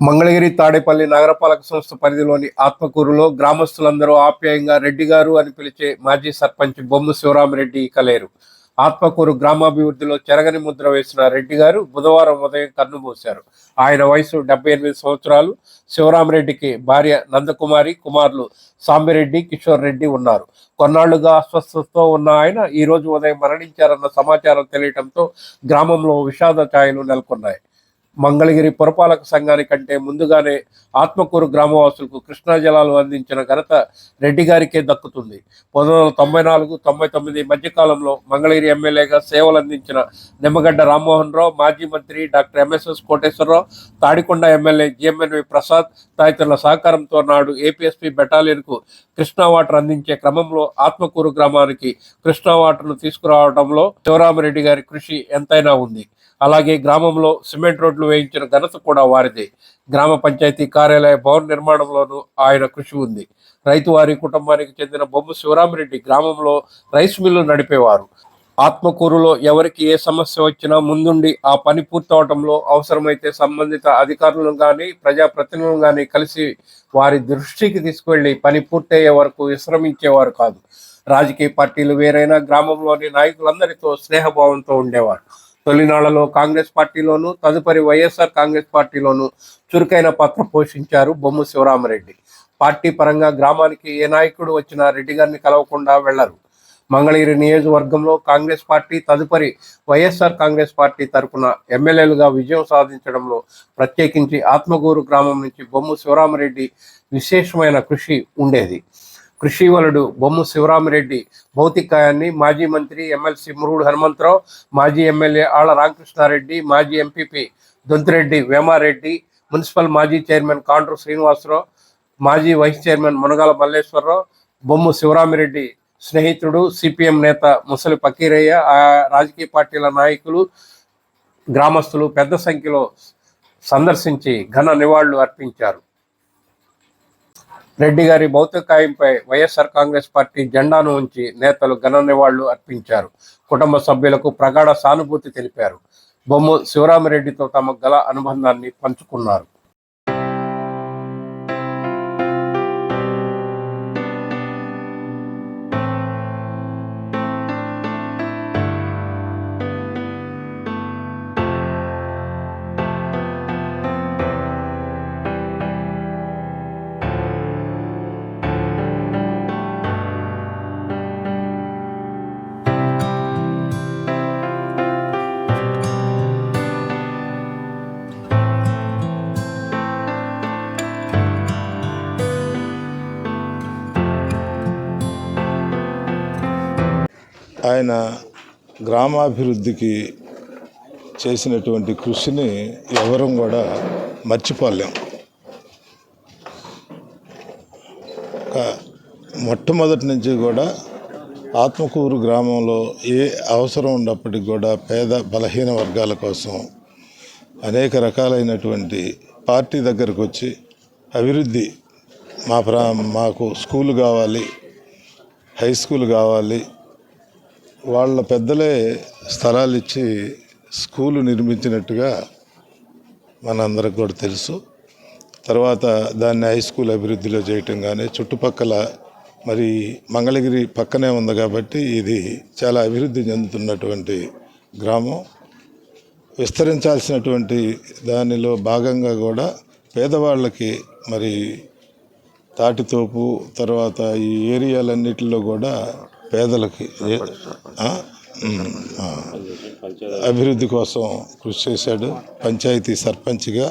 మంగళగిరి తాడేపల్లి నగరపాలక సంస్థ పరిధిలోని ఆత్మకూరులో గ్రామస్తులందరూ ఆప్యాయంగా రెడ్డి గారు అని పిలిచే మాజీ సర్పంచ్ బొమ్మ శివరామరెడ్డి కలేరు. ఆత్మకూరు గ్రామాభివృద్ధిలో చెరగని ముద్ర వేసిన రెడ్డి గారు బుధవారం ఉదయం కన్నుమూశారు ఆయన వయసు డెబ్బై ఎనిమిది సంవత్సరాలు. శివరామరెడ్డికి భార్య నందకుమారి కుమారులు సాంబిరెడ్డి కిషోర్ రెడ్డి ఉన్నారు. కొన్నాళ్ళుగా అస్వస్థతతో ఉన్న ఆయన ఈ రోజు ఉదయం మరణించారన్న సమాచారం తెలియటంతో గ్రామంలో విషాద ఛాయలు నెలకొన్నాయి. మంగళగిరి పురపాలక సంఘానికంటే ముందుగానే ఆత్మకూరు గ్రామవాసులకు కృష్ణా జలాలు అందించిన ఘనత రెడ్డి గారికే దక్కుతుంది. పంతొమ్మిది వందల తొంభై నాలుగు తొంభై తొమ్మిది మధ్యకాలంలో మంగళగిరి ఎమ్మెల్యేగా సేవలు అందించిన నిమ్మగడ్డ రామ్మోహన్ రావు మాజీ మంత్రి doctor MSS Koteswararao Tadikonda MLA GMNV Prasad తదితరుల సహకారంతో నాడు ఏపీఎస్పీ బెటాలియన్కు కృష్ణా వాటర్ అందించే క్రమంలో ఆత్మకూరు గ్రామానికి కృష్ణా వాటర్ను తీసుకురావడంలో శివరామరెడ్డి గారి కృషి ఎంతైనా ఉంది. అలాగే గ్రామంలో సిమెంట్ రోడ్లు వేయించిన ఘనత కూడా వారిదే. గ్రామ పంచాయతీ కార్యాలయ భవన నిర్మాణంలోనూ ఆయన కృషి ఉంది. రైతువారి కుటుంబానికి చెందిన బొమ్మ శివరామరెడ్డి గ్రామంలో రైస్ మిల్లు నడిపేవారు. ఆత్మకూరులో ఎవరికి ఏ సమస్య వచ్చినా ముందుండి ఆ పని పూర్తవటంలో అవసరమైతే సంబంధిత అధికారులను కానీ ప్రజాప్రతినిధులను కానీ కలిసి వారి దృష్టికి తీసుకువెళ్ళి పని పూర్తయ్యే వరకు విశ్రమించేవారు కాదు. రాజకీయ పార్టీలు వేరైనా గ్రామంలోని నాయకులందరితో స్నేహభావంతో ఉండేవారు. తొలినాళ్ళలో కాంగ్రెస్ పార్టీలోను తదుపరి వైఎస్ఆర్ కాంగ్రెస్ పార్టీలోను చురుకైన పాత్ర పోషించారు బొమ్ము శివరామరెడ్డి. పార్టీ పరంగా గ్రామానికి ఏ నాయకుడు వచ్చినా రెడ్డి గారిని కలవకుండా వెళ్ళరు. మంగళగిరి నియోజకవర్గంలో కాంగ్రెస్ పార్టీ తదుపరి వైఎస్ఆర్ కాంగ్రెస్ పార్టీ తరపున ఎమ్మెల్యేలుగా విజయం సాధించడంలో ప్రత్యేకించి ఆత్మగూరు గ్రామం నుంచి బొమ్మ శివరామరెడ్డి విశేషమైన కృషి ఉండేది. కృషివలుడు బొమ్ము శివరామిరెడ్డి భౌతికాయాన్ని మాజీ మంత్రి ఎమ్మెల్సీ మురుగుడు హనుమంతరావు మాజీ ఎమ్మెల్యే ఆళ్ళ రామకృష్ణారెడ్డి మాజీ ఎంపీపీ దొంతిరెడ్డి వేమారెడ్డి మున్సిపల్ మాజీ చైర్మన్ కాండ్రు శ్రీనివాసరావు మాజీ వైస్ చైర్మన్ మునగాల మల్లేశ్వరరావు బొమ్ము శివరామిరెడ్డి స్నేహితుడు సిపిఎం నేత ముసలి పకీరయ్య ఆ రాజకీయ పార్టీల నాయకులు గ్రామస్తులు పెద్ద సంఖ్యలో సందర్శించి ఘన నివాళులు అర్పించారు. రెడ్డి గారి భౌతికాయంపై వైఎస్ఆర్ కాంగ్రెస్ పార్టీ జెండాను ఉంచి నేతలు ఘన నివాళులు అర్పించారు. కుటుంబ సభ్యులకు ప్రగాఢ సానుభూతి తెలిపారు. బొమ్మ శివరామరెడ్డితో తమ గల అనుబంధాన్ని పంచుకున్నారు. ఆయన గ్రామాభివృద్ధికి చేసినటువంటి కృషిని ఎవరం కూడా మర్చిపోలేం. మొట్టమొదటి నుంచి కూడా ఆత్మకూరు గ్రామంలో ఏ అవసరం ఉన్నప్పటికీ కూడా పేద బలహీన వర్గాల కోసం అనేక రకాలైనటువంటి పార్టీ దగ్గరకు వచ్చి అభివృద్ధి మా ప్రా మాకు స్కూల్ కావాలి హై స్కూల్ కావాలి వాళ్ళ పెద్దలే స్థలాలు ఇచ్చి స్కూలు నిర్మించినట్టుగా మనందరికి కూడా తెలుసు. తర్వాత దాన్ని హై స్కూల్ అభివృద్ధిలో చేయటం కానీ చుట్టుపక్కల మరి మంగళగిరి పక్కనే ఉంది కాబట్టి ఇది చాలా అభివృద్ధి చెందుతున్నటువంటి గ్రామం. విస్తరించాల్సినటువంటి దానిలో భాగంగా కూడా పేదవాళ్ళకి మరి తాటితోపు తర్వాత ఈ ఏరియాలన్నిటిలో కూడా పేదలకి అభివృద్ధి కోసం కృషి చేశాడు. పంచాయతీ సర్పంచ్గా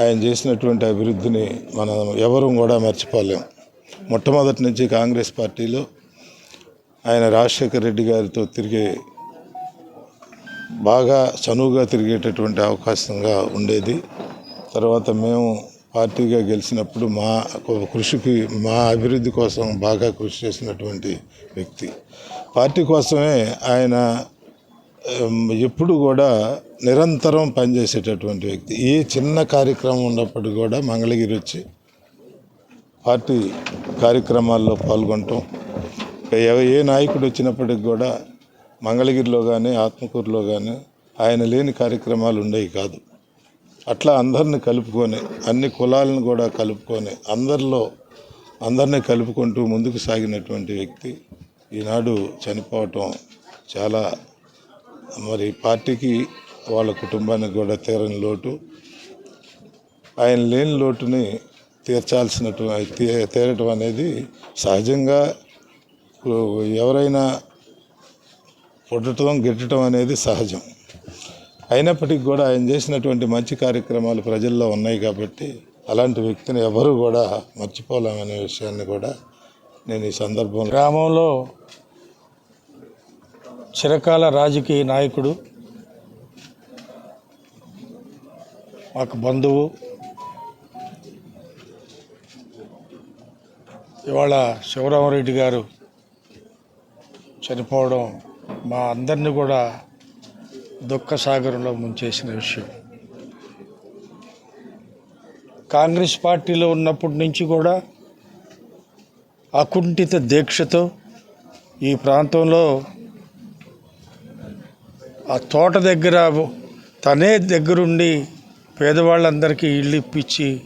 ఆయన చేసినటువంటి అభివృద్ధిని మనం ఎవరూ కూడా మర్చిపోలేం. మొట్టమొదటి నుంచి కాంగ్రెస్ పార్టీలో ఆయన రాజశేఖర్ రెడ్డి గారితో తిరిగే బాగా చనువుగా తిరిగేటటువంటి అవకాశంగా ఉండేది. తర్వాత మేము పార్టీగా గెలిచినప్పుడు మా కృషికి మా అభివృద్ధి కోసం బాగా కృషి చేసినటువంటి వ్యక్తి. పార్టీ కోసమే ఆయన ఎప్పుడు కూడా నిరంతరం పనిచేసేటటువంటి వ్యక్తి. ఏ చిన్న కార్యక్రమం ఉన్నప్పుడు కూడా మంగళగిరి వచ్చి పార్టీ కార్యక్రమాల్లో పాల్గొనటం ఏ నాయకుడు వచ్చినప్పటికి కూడా మంగళగిరిలో కానీ ఆత్మకూరులో కానీ ఆయన లేని కార్యక్రమాలు ఉండేవి కాదు. అట్లా అందరిని కలుపుకొని అన్ని కులాలను కూడా కలుపుకొని అందరిలో అందరినీ కలుపుకుంటూ ముందుకు సాగినటువంటి వ్యక్తి ఈనాడు చనిపోవటం చాలా మరి పార్టీకి వాళ్ళ కుటుంబానికి కూడా తీరని లోటు. ఆయన లేని లోటుని తీర్చాల్సినటువంటి తీ- తీరటం అనేది సహజంగా ఎవరైనా పుట్టడం గిట్టడం అనేది సహజం. అయినప్పటికీ కూడా ఆయన చేసినటువంటి మంచి కార్యక్రమాలు ప్రజల్లో ఉన్నాయి కాబట్టి అలాంటి వ్యక్తిని ఎవరు కూడా మర్చిపోలేమనే విషయాన్ని కూడా నేను ఈ సందర్భంలో గ్రామంలో చిరకాల రాజకీయ నాయకుడు మాకు బంధువు ఇవాళ శివరామరెడ్డి గారు చనిపోవడం మా అందరినీ కూడా దుఃఖసాగరంలో ముంచేసిన విషయం. కాంగ్రెస్ పార్టీలో ఉన్నప్పటి నుంచి కూడా అకుంఠిత దీక్షతో ఈ ప్రాంతంలో ఆ తోట దగ్గర తనే దగ్గరుండి పేదవాళ్ళందరికీ ఇల్లు ఇప్పించి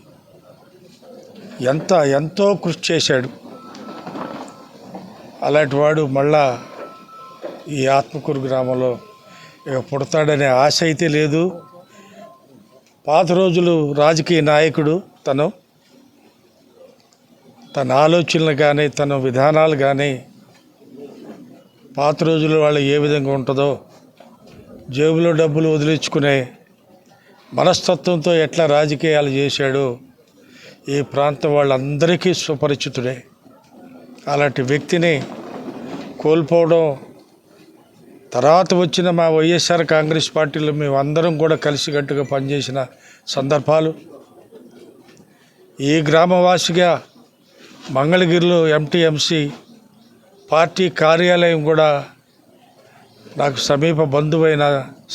ఎంత ఎంతో కృషి చేశాడు. అలాంటి వాడు మళ్ళా ఈ ఆత్మకూరు గ్రామంలో పుడతాడనే ఆశ అయితే లేదు. పాత రోజులు రాజకీయ నాయకుడు తను. తన ఆలోచనలు కానీ తన విధానాలు కానీ పాత రోజులు వాళ్ళు ఏ విధంగా ఉంటుందో జేబులో డబ్బులు వదిలించుకునే మనస్తత్వంతో ఎట్లా రాజకీయాలు చేశాడో ఈ ప్రాంతం వాళ్ళందరికీ సుపరిచితుడే. అలాంటి వ్యక్తిని కోల్పోవడం తర్వాత వచ్చిన మా వైఎస్ఆర్ కాంగ్రెస్ పార్టీలో మేము అందరం కూడా కలిసికట్టుగా పనిచేసిన సందర్భాలు. ఈ గ్రామవాసిగా మంగళగిరిలో ఎంటీఎంసీ పార్టీ కార్యాలయం కూడా నాకు సమీప బంధువైన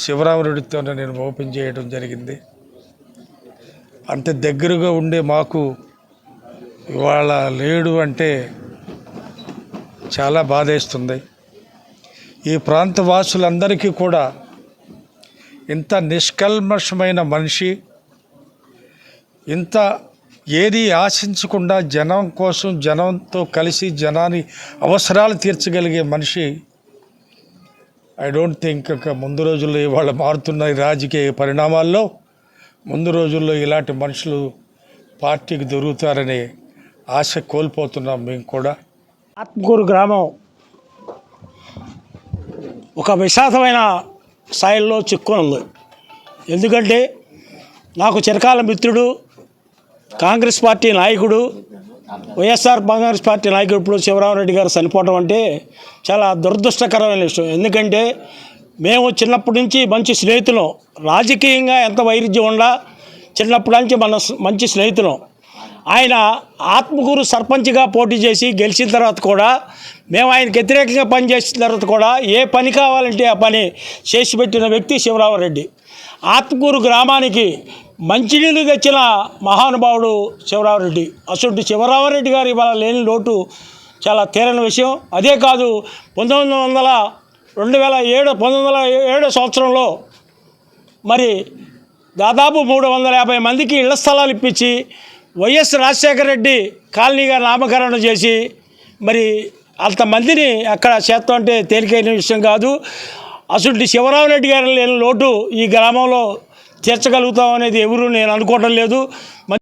శివరామరెడ్డితో నేను ఓపెన్ చేయడం జరిగింది. అంత దగ్గరగా ఉండే మాకు ఇవాళ లేడు అంటే చాలా బాధేస్తుంది. ఈ ప్రాంత వాసులందరికీ కూడా ఇంత నిష్కల్మషమైన మనిషి ఇంత ఏది ఆశించకుండా జనం కోసం జనంతో కలిసి జనాన్ని అవసరాలు తీర్చగలిగే మనిషి ఐ డోంట్ థింక్ ఇంకా ముందు రోజుల్లో ఇవాళ మారుతున్న రాజకీయ పరిణామాల్లో ముందు రోజుల్లో ఇలాంటి మనుషులు పార్టీకి దొరుకుతారనే ఆశ కోల్పోతున్నాం మేము కూడా. ఆత్మకూరు గ్రామం ఒక విశాఖమైన స్థాయిలో చిక్కుని ఉంది. ఎందుకంటే నాకు చిరకాల మిత్రుడు కాంగ్రెస్ పార్టీ నాయకుడు వైఎస్ఆర్ కాంగ్రెస్ పార్టీ నాయకుడు ఇప్పుడు శివరామరెడ్డి గారు చనిపోవడం అంటే చాలా దురదృష్టకరమైన విషయం. ఎందుకంటే మేము చిన్నప్పటి నుంచి మంచి స్నేహితులం. రాజకీయంగా ఎంత వైరుధ్యం ఉండా చిన్నప్పటి నుంచి మన మంచి స్నేహితులం. ఆయన ఆత్మకూరు సర్పంచ్గా పోటీ చేసి గెలిచిన తర్వాత కూడా మేము ఆయనకు వ్యతిరేకంగా పనిచేసిన తర్వాత కూడా ఏ పని కావాలంటే ఆ పని చేసి పెట్టిన వ్యక్తి శివరామరెడ్డి. ఆత్మకూరు గ్రామానికి మంచినీళ్ళు తెచ్చిన మహానుభావుడు శివరామరెడ్డి. అసలు శివరామరెడ్డి గారు ఇవాళ లేని లోటు చాలా తీరని విషయం. అదే కాదు పంతొమ్మిది వందల రెండు వేల ఏడు పంతొమ్మిది వందల ఏడో సంవత్సరంలో మరి దాదాపు మూడు వందల యాభై మందికి ఇళ్ళ స్థలాలు ఇప్పించి వైఎస్ రాజశేఖర రెడ్డి కాలనీగా నామకరణం చేసి మరి అంతమందిని అక్కడ చేస్తాం అంటే తేలికైన విషయం కాదు. అసలు శివరామరెడ్డి గారు లేని లోటు ఈ గ్రామంలో తీర్చగలుగుతాం అనేది ఎవరు నేను అనుకోవటం లేదు.